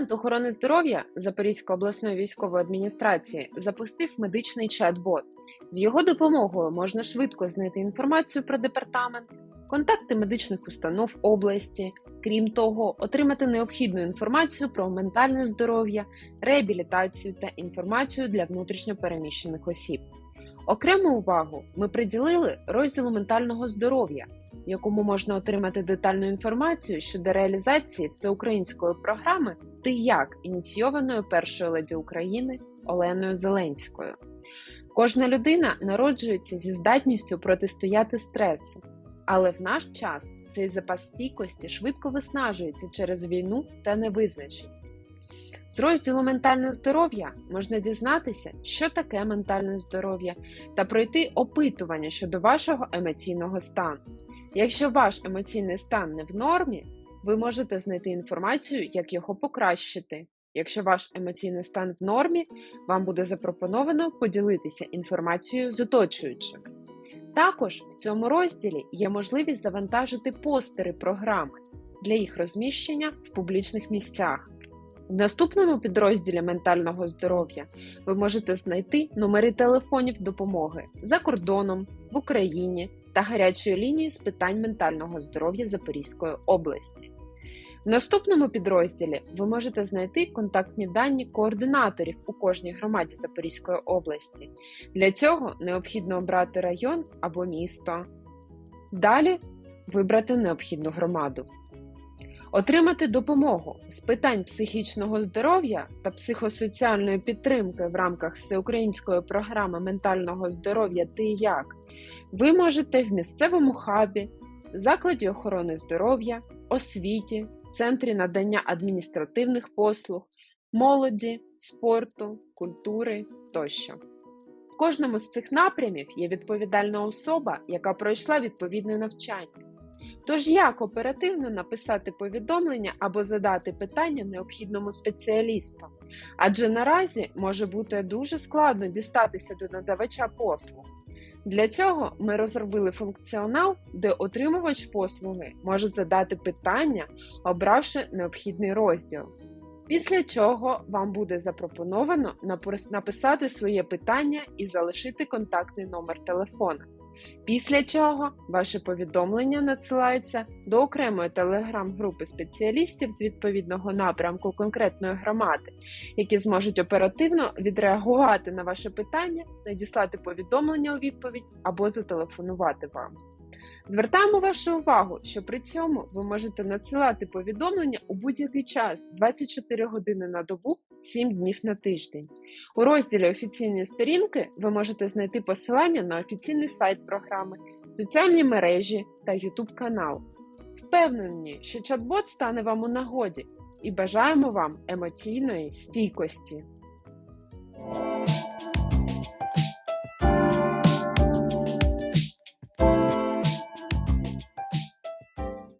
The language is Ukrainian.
Департамент охорони здоров'я Запорізької обласної військової адміністрації запустив медичний чат-бот. З його допомогою можна швидко знайти інформацію про департамент, контакти медичних установ області, крім того, отримати необхідну інформацію про ментальне здоров'я, реабілітацію та інформацію для внутрішньопереміщених осіб. Окрему увагу ми приділили розділу ментального здоров'я, в якому можна отримати детальну інформацію щодо реалізації всеукраїнської програми Ти як ініційованої першою леді України Оленою Зеленською. Кожна людина народжується зі здатністю протистояти стресу, але в наш час цей запас стійкості швидко виснажується через війну та невизначеність. З розділу ментальне здоров'я можна дізнатися, що таке ментальне здоров'я, та пройти опитування щодо вашого емоційного стану. Якщо ваш емоційний стан не в нормі, ви можете знайти інформацію, як його покращити. Якщо ваш емоційний стан в нормі, вам буде запропоновано поділитися інформацією з оточуючими. Також в цьому розділі є можливість завантажити постери програми для їх розміщення в публічних місцях. В наступному підрозділі ментального здоров'я ви можете знайти номери телефонів допомоги за кордоном, в Україні та гарячої лінії з питань ментального здоров'я Запорізької області. В наступному підрозділі ви можете знайти контактні дані координаторів у кожній громаді Запорізької області. Для цього необхідно обрати район або місто. Далі вибрати необхідну громаду. Отримати допомогу з питань психічного здоров'я та психосоціальної підтримки в рамках всеукраїнської програми ментального здоров'я Ти як ви можете в місцевому хабі, закладі охорони здоров'я, освіті, центрі надання адміністративних послуг, молоді, спорту, культури тощо. В кожному з цих напрямів є відповідальна особа, яка пройшла відповідне навчання. Тож як оперативно написати повідомлення або задати питання необхідному спеціалісту? Адже наразі може бути дуже складно дістатися до надавача послуг. Для цього ми розробили функціонал, де отримувач послуги може задати питання, обравши необхідний розділ. Після чого вам буде запропоновано написати своє питання і залишити контактний номер телефона. Після чого ваше повідомлення надсилається до окремої телеграм-групи спеціалістів з відповідного напрямку конкретної громади, які зможуть оперативно відреагувати на ваше питання, надіслати повідомлення у відповідь або зателефонувати вам. Звертаємо вашу увагу, що при цьому ви можете надсилати повідомлення у будь-який час 24 години на добу, 7 днів на тиждень. У розділі офіційні сторінки ви можете знайти посилання на офіційний сайт програми, соціальні мережі та YouTube канал. Впевнені, що чат-бот стане вам у нагоді і бажаємо вам емоційної стійкості.